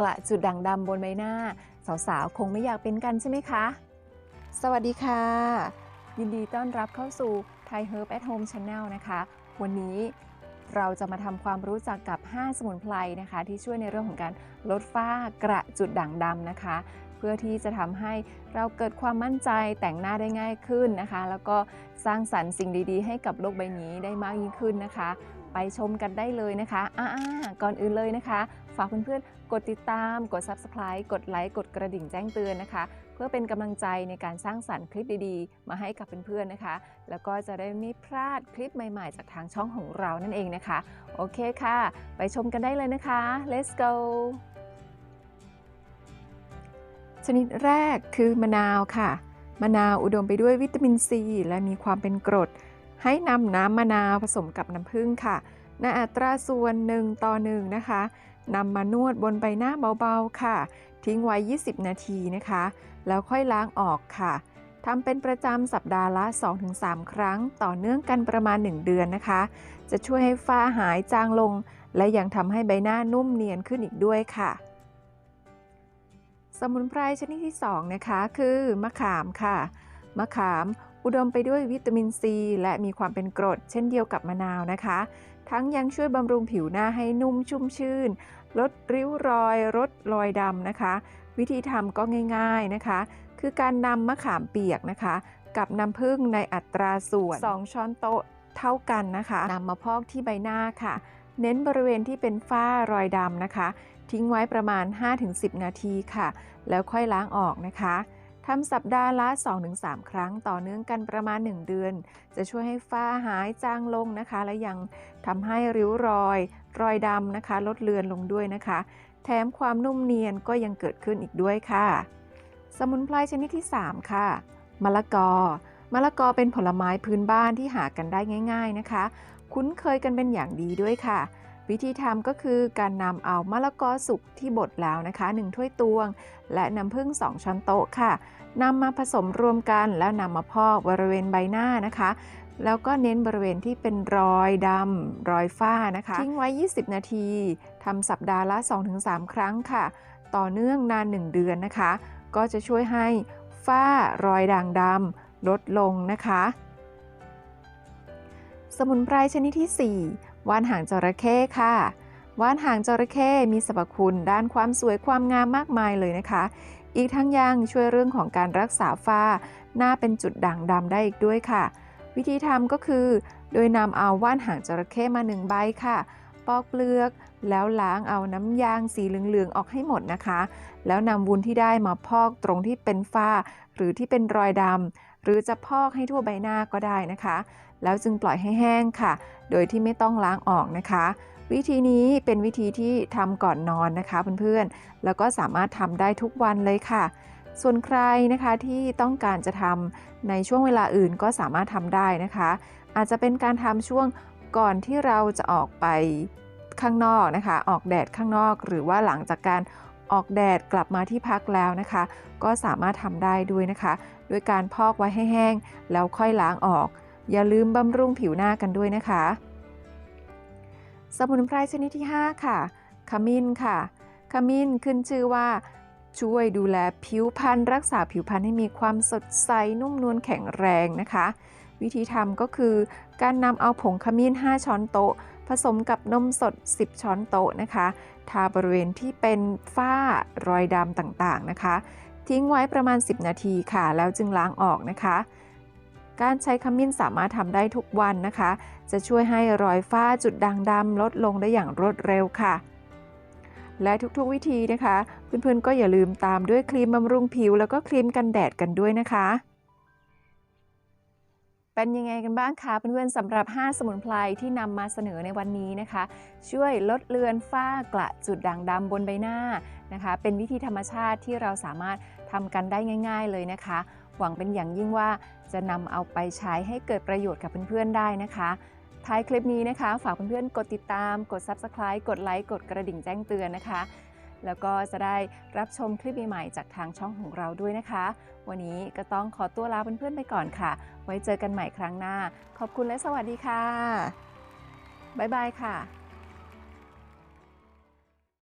กระจุดด่างดำบนใบหน้า สาวๆ คงไม่อยากเป็นกันใช่ไหมคะ สวัสดีค่ะ ยินดีต้อนรับเข้าสู่ Thai Herb at Home Channel นะคะ วันนี้เราจะมาทำความรู้จักกับ 5 สมุนไพรนะคะ ที่ช่วยในเรื่องของการลดฝ้ากระจุดด่างดำนะคะ เพื่อที่จะทำให้เราเกิดความมั่นใจแต่งหน้าได้ง่ายขึ้นนะคะ แล้วก็สร้างสรรค์สิ่งดีๆ ให้กับโลกใบนี้ได้มากยิ่งขึ้นนะคะ ไปชมกันได้เลยนะคะอ่าๆก่อนอื่นเลยนะคะ ฝากเพื่อนๆ กดติดตาม กด Subscribe กดไลค์กดกระดิ่งแจ้งเตือนนะคะ เพื่อเป็นกำลังใจในการสร้างสรรค์คลิปดีๆ มาให้กับเพื่อนๆนะคะ แล้วก็จะได้ไม่พลาดคลิปใหม่ๆ จากทางช่องของเรานั่นเองนะคะ โอเคค่ะ ไปชมกันได้เลยนะคะ let's go ชนิดแรกคือมะนาวค่ะ มะนาวอุดมไปด้วยวิตามินซีและมีความเป็นกรด ให้นำน้ำมะนาวผสมกับน้ำผึ้งค่ะในอัตราส่วน 1 ต่อ 1 นะคะนำมานวดบนใบหน้าเบาๆค่ะ ทิ้งไว้ 20 นาทีนะคะ แล้วค่อยล้างออกค่ะทำเป็นประจำสัปดาห์ละ 2-3 ครั้ง ต่อเนื่องกันประมาณ 1 เดือนนะคะ จะช่วยให้ฝ้าหายจางลง และยังทำให้ใบหน้านุ่มเนียนขึ้นอีกด้วยค่ะ สมุนไพรชนิดที่ 2 นะคะ คือมะขามค่ะ มะขาม อุดมไปด้วยวิตามินซี และมีความเป็นกรด เช่นเดียวกับมะนาวนะคะ ทั้งยังช่วยบำรุงผิวหน้าให้นุ่มชุ่มชื่น ลดริ้วรอยลดรอยดำนะคะ วิธีทำก็ง่าย ๆนะคะ คือการนำมะขามเปียกนะคะ กับน้ำผึ้งในอัตราส่วน 2 ช้อนโต๊ะเท่ากันนะคะนำมาพอกที่ใบหน้าค่ะ เน้นบริเวณที่เป็นฝ้ารอยดำนะคะ ทิ้งไว้ประมาณ 5-10 นาทีค่ะ แล้วค่อยล้างออกนะคะ ทำสัปดาห์ละ 2-3 ครั้งต่อเนื่องกันประมาณ 1 เดือน จะช่วยให้ฝ้าหายจางลงนะคะ และยังทำให้ริ้วรอย รอยดำนะคะ ลดเลือนลงด้วยนะคะ แถมความนุ่มเนียนก็ยังเกิดขึ้นอีกด้วยค่ะ สมุนไพรชนิดที่ 3 ค่ะมะละกอมะละกอเป็นผลไม้พื้นบ้านที่หากันได้ง่าย ๆนะคะ คุ้นเคยกันเป็นอย่างดีด้วยค่ะ วิธีทำก็คือการนำเอามะละกอสุกที่บดแล้วนะคะ 1 ถ้วยตวง และน้ำผึ้ง2 ช้อนโต๊ะค่ะนำมาผสมรวมกันแล้วนำมาพอกบริเวณใบหน้านะคะ แล้วก็เน้นบริเวณที่เป็นรอยดำรอยฝ้านะคะ ทิ้งไว้ 20 นาทีทำสัปดาห์ละ 2-3 ครั้งค่ะ ต่อเนื่องนาน 1 เดือนนะคะ ก็จะช่วยให้ฝ้ารอยด่างดำลดลงนะคะ สมุนไพรชนิดที่ 4 ว่านหางจระเข้ค่ะ ว่านหางจระเข้มีสรรพคุณด้านความสวยความงามมากมายเลยนะคะ อีกทั้งยังช่วยเรื่องของการรักษาฝ้า หน้าเป็นจุดด่างดำได้อีกด้วยค่ะ วิธีทำก็คือ โดยนำเอาว่านหางจระเข้มาหนึ่งใบค่ะ ปอกเปลือกแล้วล้างเอาน้ำยางสีเหลือง ๆ ออกให้หมดนะคะ แล้วนำวุ้นที่ได้มาพอกตรงที่เป็นฝ้า หรือที่เป็นรอยดำ หรือจะพอกให้ทั่วใบหน้าก็ได้นะคะ แล้วจึงปล่อยให้แห้งค่ะ โดยที่ไม่ต้องล้างออกนะคะ วิธีนี้เป็นวิธีที่ทำก่อนนอนนะคะเพื่อนๆ แล้วก็สามารถทำได้ทุกวันเลยค่ะ ส่วนใครนะคะที่ต้องการจะทำในช่วงเวลาอื่นก็สามารถทำได้นะคะ อาจจะเป็นการทำช่วงก่อนที่เราจะออกไปข้างนอกนะคะ ออกแดดข้างนอก หรือว่าหลังจากการ ออกแดดกลับมาที่พักแล้วนะคะ ก็สามารถทำได้ด้วยนะคะ ด้วยการพอกไว้ให้แห้ง แล้วค่อยล้างออก อย่าลืมบำรุงผิวหน้ากันด้วยนะคะ สมุนไพรชนิดที่ 5 ค่ะ ขมิ้นค่ะ ขมิ้นขึ้นชื่อว่าช่วยดูแลผิวพรรณรักษาผิวพรรณให้มีความสดใสนุ่มนวลแข็งแรงนะคะ วิธีทำก็คือการนำเอาผงขมิ้น 5 ช้อนโต๊ะ ผสมกับนมสด 10 ช้อนโต๊ะนะคะ ทาบริเวณที่เป็นฝ้ารอยดำต่างๆนะคะ ทิ้งไว้ประมาณ 10 นาทีค่ะ แล้วจึงล้างออกนะคะ การใช้ขมิ้นสามารถทำได้ทุกวันนะคะ จะช่วยให้รอยฝ้าจุดด่างดำลดลงได้อย่างรวดเร็วค่ะ และทุกๆวิธีนะคะ เพื่อนๆก็อย่าลืมตามด้วยครีมบำรุงผิว แล้วก็ครีมกันแดดกันด้วยนะคะ เป็นยังไงกันบ้างคะเพื่อนๆสำหรับ 5 สมุนไพรที่นำมาเสนอในวันนี้นะคะ ช่วยลดเลือนฝ้ากระจุดด่างดำบนใบหน้านะคะ เป็นวิธีธรรมชาติที่เราสามารถทำกันได้ง่าย ๆ เลยนะคะ หวังเป็นอย่างยิ่งว่าจะนำเอาไปใช้ให้เกิดประโยชน์กับเพื่อนๆได้นะคะท้ายคลิปนี้นะคะ ฝากเพื่อนๆ กดติดตาม กด Subscribe กดไลค์ กดกระดิ่งแจ้งเตือนนะคะ แล้วก็จะได้รับชมคลิปใหม่ๆจากทางช่องของเราด้วยนะคะ วันนี้ก็ต้องขอตัวลาเพื่อนๆไปก่อนค่ะ ไว้เจอกันใหม่ครั้งหน้า ขอบคุณและสวัสดีค่ะบ๊ายบายค่ะ